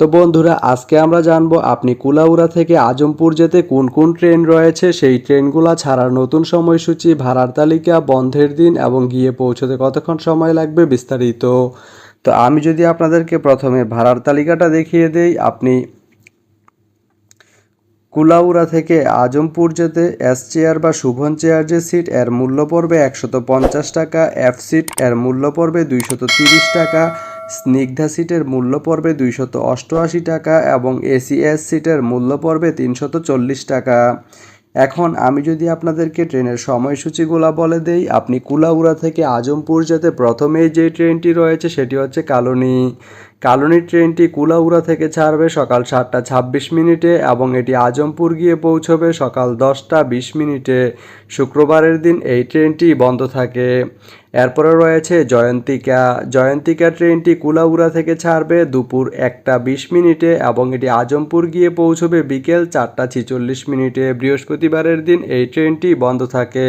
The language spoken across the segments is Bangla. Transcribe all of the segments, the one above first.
তো বন্ধুরা, আজকে আমরা জানব আপনি কুলাউড়া থেকে আজমপুর যেতে কোন কোন ট্রেন রয়েছে, সেই ট্রেনগুলো ছাড়ার নতুন সময়সূচি, ভাড়ার তালিকা, বন্ধের দিন এবং গিয়ে পৌঁছতে কতক্ষণ সময় লাগবে বিস্তারিত। তো আমি যদি আপনাদেরকে প্রথমে ভাড়ার তালিকাটা দেখিয়ে দেই, আপনি কুলাউড়া থেকে আজমপুর যেতে এস চেয়ার বা শুভন চেয়ার যে সিট, এর মূল্য পড়বে একশত পঞ্চাশ টাকা, এফ সিট, এর মূল্য পড়বে দুইশত তিরিশ টাকা স্নিগ্ধা সিটের মূল্য পড়বে দুইশত অষ্টআশি টাকা এবং এসিএস সিটের মূল্য পড়বে তিনশত চল্লিশ টাকা। এখন আমি যদি আপনাদেরকে ট্রেনের সময়সূচিগুলো বলে দেই, আপনি কুলাউড়া থেকে আজমপুর যেতে প্রথমেই যে ট্রেনটি রয়েছে সেটি হচ্ছে কালনী। কালনী ট্রেনটি কুলাউড়া থেকে ছাড়বে সকাল সাতটা ছাব্বিশ মিনিটে এবং এটি আজমপুর গিয়ে পৌঁছবে সকাল দশটা বিশ মিনিটে। শুক্রবারের দিন এই ট্রেনটি বন্ধ থাকে। এরপরে রয়েছে জয়ন্তিকা। জয়ন্তিকা ট্রেনটি কুলাউড়া থেকে ছাড়বে দুপুর একটা বিশ মিনিটে এবং এটি আজমপুর গিয়ে পৌঁছবে বিকেল চারটা ছিচল্লিশ মিনিটে। বৃহস্পতিবারের দিন এই ট্রেনটি বন্ধ থাকে।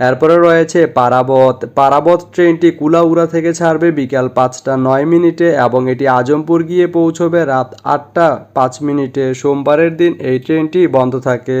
এরপরে রয়েছে পারাবত। পারাবত ট্রেনটি কুলাউড়া থেকে ছাড়বে বিকাল পাঁচটা নয় মিনিটে এবং এটি আজমপুর গিয়ে পৌঁছবে রাত আটটা পাঁচ মিনিটে। সোমবারের দিন এই ট্রেনটি বন্ধ থাকে।